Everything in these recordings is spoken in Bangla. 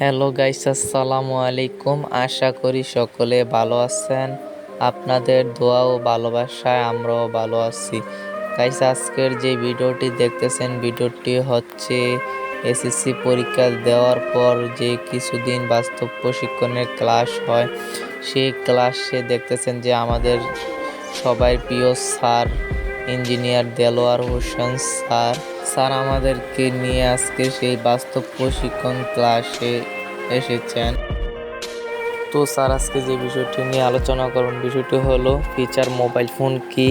হ্যালো গাইস, আসসালামু আলাইকুম। আশা করি সকলে ভালো আছেন। আপনাদের দোয়া ও ভালোবাসায় আমরাও ভালো আছি। গাইস, আজকের যে ভিডিওটি দেখতেছেন, ভিডিওটি হচ্ছে এসএসসি পরীক্ষা দেওয়ার পর যে কিছুদিন বাস্তব প্রশিক্ষণের ক্লাস হয়, সেই ক্লাসে দেখতেছেন যে আমাদের সবাই প্রিয় sir engineer Delwar Hossain sir. Sir আমাদেরকে নিয়ে আজকে সেই বাস্তব প্রশিক্ষণ ক্লাসে এসেছেন। তো স্যার, আজকে যে বিষয়টি নিয়ে আলোচনা করুন বিষয়টি হলো ফিচার মোবাইল ফোন কি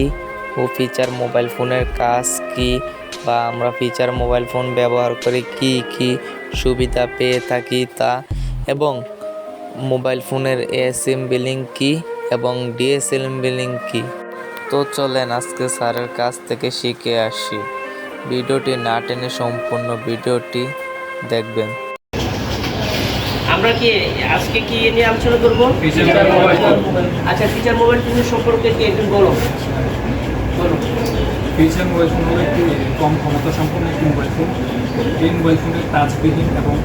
ও ফিচার মোবাইল ফোনের কাজ কি বা আমরা ফিচার মোবাইল ফোন ব্যবহার করে কি কি সুবিধা পেয়ে থাকি তা এবং মোবাইল ফোনের এএসএম বিলিং কি এবং ডিএসএলএম বিলিং কি। তো চলেন আজকে স্যারের কাছ থেকে শিখে আসি। ভিডিওটি না টেনে সম্পূর্ণ ভিডিওটি দেখবেন। আমরা কি আজকে কি নিয়ে আলোচনা করব? ফিচার মোবাইল আচ্ছা ফিচার মোবাইল ফোনের সম্পর্কে কি একটু বলো। বলো। ফিচার মোবাইল ফোন হলো একটি কম ক্ষমতা সম্পন্ন একটি মোবাইল ফোন এই মোবাইল ফোনের টাচবিহীন এবং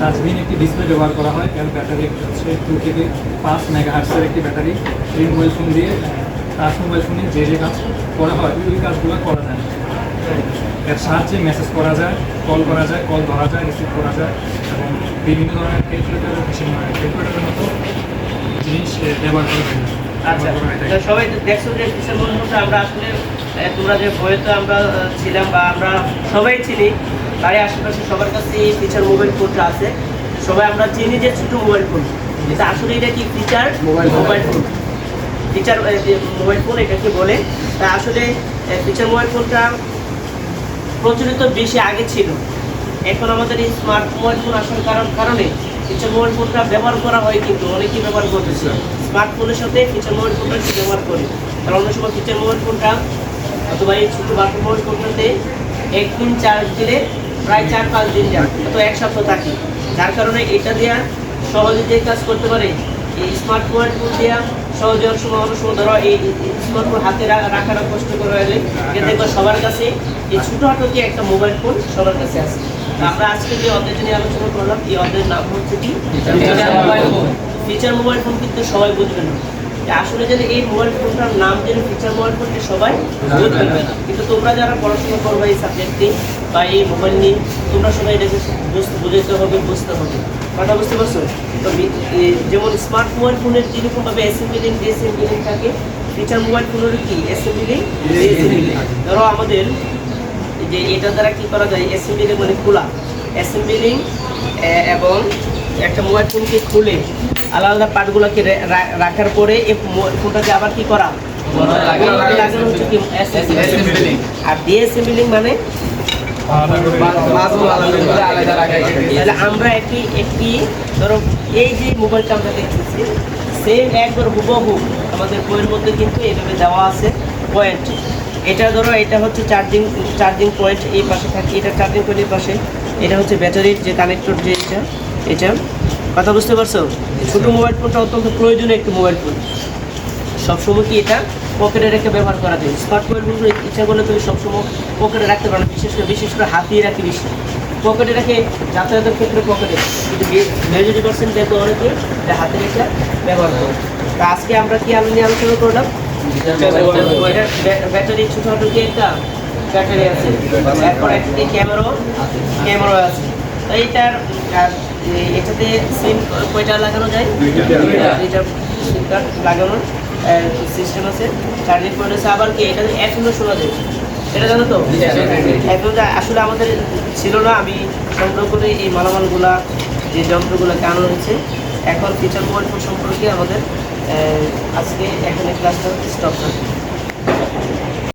টাচবিহীন একটি ডিসপ্লে ব্যবহার করা হয়। এর ব্যাটারি হচ্ছে টু থেকে পাঁচ মেগা হার্টসের একটি ব্যাটারি এই মোবাইল ফোন দিয়ে টাচ মোবাইল ফোনে যে যে কাজ করা হয় ওই কাজগুলো করা যায় এর সাহায্যে মেসেজ করা যায় কল করা যায় কল ধরা যায় রিসিভ করা যায় এবং বিভিন্ন ধরনের ক্যালকুলেটার মেশিন ক্যালকুলেটারের মতো জিনিস ব্যবহার করা যায়। আচ্ছা তো। সবাই তো দেখছ যে মোবাইল ফোনটা আমরা আসলে তোমরা যে বইতে আমরা ছিলাম বা আমরা সবাই চিনি বাড়ির আশেপাশে সবার কাছে এই ফিচার মোবাইল ফোনটা আছে। সবাই আমরা চিনি যে ছোট মোবাইল ফোন কিন্তু আসলে এটা কি feature mobile mobile phone feature mobile phone এটাকে বলে, তা আসলে ফিচার মোবাইল ফোনটা প্রচলিত বেশি আগে ছিল। এখন আমাদের এই স্মার্ট মোবাইল ফোন আসার কারণ, কারণে ফিচার মোবাইল ফোনটা ব্যবহার করা হয় কিন্তু অনেকেই ব্যবহার করতেছে। স্মার্টফোনের সাথে ফিচার মোবাইল ফোনটা ব্যবহার করে। কারণ অনেক সময় ফিচার মোবাইল ফোনটা অথবা এই ছোটো বাটন মোবাইল ফোনটাতে একদিন চার্জ দিলে প্রায় চার পাঁচ দিন যায় তো এক সপ্তাহ থাকে। যার কারণে এটা দেওয়া সহজে যে কাজ করতে পারে, এই স্মার্ট মোবাইল ফোন দেওয়া সহজে সময় অনেক সময় ধরো এই স্মার্টফোন হাতে রাখার রাখাটা কষ্ট করে হলে দেখব সবার কাছে এই ছোটোখাটো কি একটা মোবাইল ফোন সবার কাছে আছে। আমরা আজকে যে অধ্যায়টা নিয়ে আলোচনা করলাম এই অধ্যায়ের নাম হচ্ছে কি? Feature mobile phone feature mobile phone কিন্তু সবাই বুঝবে না। যে আসলে যদি এই মোবাইল ফোনটার নাম যেন ফিচার মোবাইল ফোনটি সবাই বুঝবে না। কিন্তু তোমরা যারা পড়াশোনা করবে এই সাবজেক্টে বা এই মোবাইল নিয়ে, তোমরা সবাই এটাকে বুঝতে বুঝতে হবে বুঝতে হবে। কথা বুঝতে পারছ? তো যেমন স্মার্ট মোবাইল ফোনের যেরকমভাবে এসএমবি লিঙ্ক ডিএসএমবি লিঙ্ক থাকে ফিচার মোবাইল ফোনের কি? এসএমবি লিঙ্ক ধরো আমাদের যে এটা দ্বারা কি করা যায়? এসএমবি লিঙ্ক মানে খোলা। এসএমবি লিঙ্ক এবং একটা মোবাইল ফোনকে খুলে। আলাদা আলাদা পার্টগুলোকে রাখার পরে ফোনটাকে আবার কি করা লাগানো হচ্ছে কি? আর ডিএসএমবি লিঙ্ক মানে? আমরা একটি একটি ধরো এই যে মোবাইলটা আমরা দেখতেছি সেম একবার হুবহু আমাদের বইয়ের মধ্যে কিন্তু এইভাবে দেওয়া আছে পয়েন্ট এটা ধরো এটা হচ্ছে চার্জিং চার্জিং পয়েন্ট এই পাশে থাকে। এটা চার্জিং পয়েন্ট এই পাশে। এটা হচ্ছে ব্যাটারির যে কানেক্টর যে এটা এটা। কথা বুঝতে পারছ? ছোটো মোবাইল ফোনটা অত্যন্ত প্রয়োজনীয় একটি মোবাইল ফোন সবসময় কি এটা পকেটে রেখে ব্যবহার করা যায়? স্মার্ট মোবাইলগুলো ইচ্ছা করলে তুমি সবসময় পকেটে রাখতে পারো। বিশেষ করে বিশেষ করে হাতিয়ে রাখি বেশি। পকেটে রেখে যাতায়াতের ক্ষেত্রে পকেটে কিন্তু মেজরিটি পার্সেন্ট দেখো অনেকে হাতে রেখে ব্যবহার করে। তা আজকে আমরা কি আমি নিয়ে আলোচনা করলাম? ব্যাটারি ছোটো কি একটা ব্যাটারি আছে? এরপর একটি ক্যামেরা ক্যামেরা আছে। তো এইটার এটাতে সিম কয়টা লাগানো যায়? এটা সিম কার্ড লাগানোর সিস্টেম আছে। চার্জিং পয়েন্ট আছে আবার কি এটা এখনও শোনা যায়? এটা জানো তো? এখন যা আসলে আমাদের ছিল না আমি সংগ্রহ করে এই মালামালগুলা যে যন্ত্রগুলো কেন হয়েছে। এখন ফিচার মোবাইল ফোন সম্পর্কে আমাদের আজকে এখানে ক্লাসটা স্টপ করে।